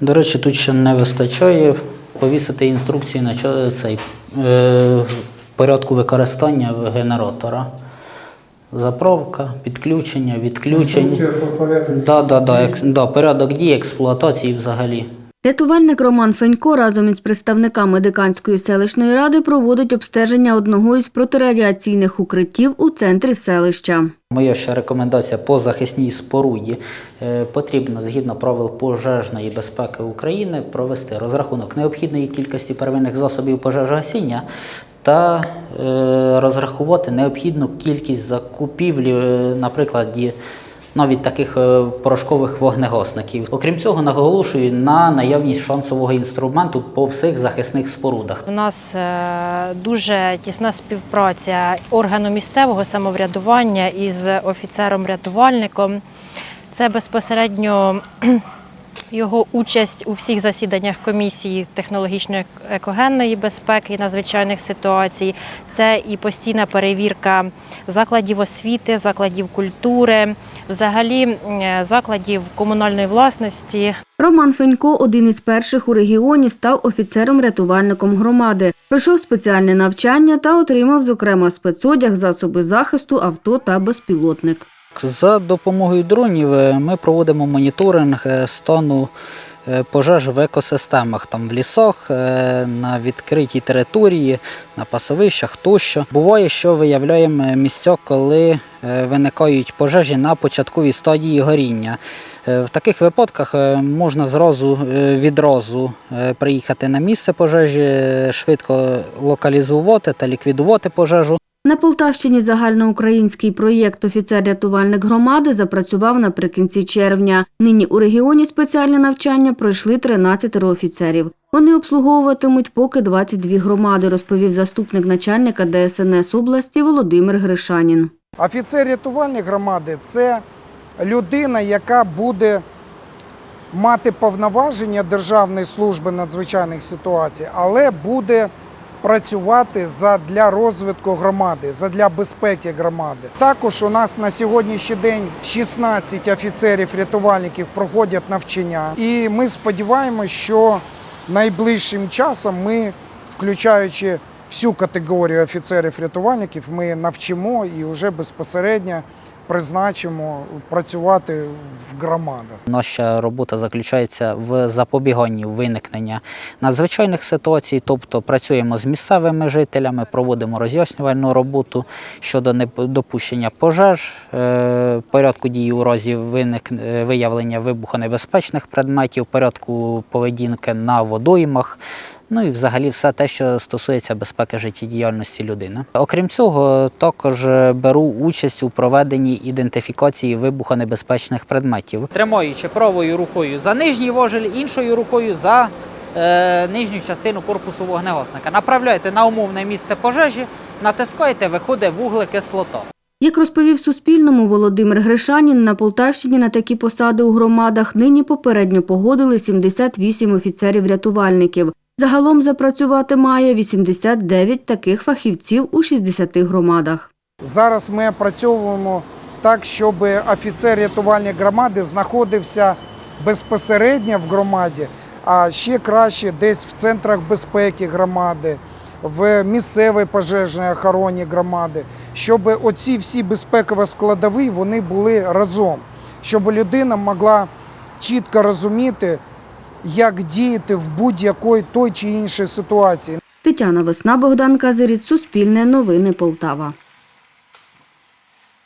До речі, тут ще не вистачає повісити інструкції на цей е, порядку використання генератора. Заправка, підключення, відключення. Да, да, да, да, порядок дії, експлуатації взагалі. Рятувальник Роман Фенько разом із представниками Диканської селищної ради проводить обстеження одного із протирадіаційних укриттів у центрі селища. Моя ще рекомендація по захисній споруді Е, потрібно згідно правил пожежної безпеки України провести розрахунок необхідної кількості первинних засобів пожежогасіння та е, розрахувати необхідну кількість закупівлі, е, наприклад, навіть таких е, порошкових вогнегасників. Окрім цього, наголошую на наявність шансового інструменту по всіх захисних спорудах. У нас е, дуже тісна співпраця органу місцевого самоврядування із офіцером-рятувальником. Це безпосередньо його участь у всіх засіданнях комісії технологічної екогенної безпеки і надзвичайних ситуацій. Це і постійна перевірка закладів освіти, закладів культури, взагалі е, закладів комунальної власності, Роман Фенько один із перших у регіоні став офіцером-рятувальником громади. Пройшов спеціальне навчання та отримав, зокрема, спецодяг, засоби захисту, авто та безпілотник. За допомогою дронів е, ми проводимо моніторинг е, стану е, пожеж в екосистемах, там в лісах, на відкритій території, на пасовищах тощо. Буває, що виявляємо місця, коли виникають пожежі на початковій стадії горіння. В таких випадках можна зразу відразу приїхати на місце пожежі, швидко локалізувати та ліквідувати пожежу. На Полтавщині загальноукраїнський проєкт Офіцер-рятувальник громади запрацював наприкінці червня. Нині у регіоні спеціальне навчання пройшли 13 офіцерів. Вони обслуговуватимуть поки 22 громади, розповів заступник начальника ДСНС області Володимир Гришанін. Офіцер-рятувальник громади це людина, яка буде мати повноваження Державної служби надзвичайних ситуацій, але буде працювати задля розвитку громади, задля безпеки громади. Також у нас на сьогоднішній день 16 офіцерів-рятувальників проходять навчання, і ми сподіваємося, що найближчим часом ми, включаючи всю категорію офіцерів-рятувальників, ми навчимо і вже безпосередньо призначимо працювати в громадах. Наша робота заключається в запобіганні виникнення надзвичайних ситуацій, тобто працюємо з місцевими жителями, проводимо роз'яснювальну роботу щодо недопущення пожеж, е, порядку дії у разі виник... е, виявлення вибухонебезпечних предметів, порядку поведінки на водоймах. Ну і взагалі все те, що стосується безпеки життєдіяльності людини. Окрім цього, також е, беру участь у проведенні ідентифікації вибухонебезпечних предметів, тримаючи правою рукою за нижній важель, іншою рукою за е, нижню частину корпусу вогнегасника. Направляєте на умовне місце пожежі, натискаєте, виходить вуглекислота. Як розповів Суспільному Володимир Гришанін, на Полтавщині на такі посади у громадах нині попередньо погодили 78 офіцерів-рятувальників. Загалом запрацювати має 89 таких фахівців у 60 громадах. Зараз ми опрацьовуємо так, щоб офіцер-рятувальник громади знаходився безпосередньо в громаді, а ще краще десь в центрах безпеки громади, в місцевій пожежній охороні громади, щоб оці всі безпекові складові вони були разом, щоб людина могла чітко розуміти, як діяти в будь-якої той чи іншій ситуації. Тетяна Весна, Богдан Казиріць, Суспільне новини Полтава.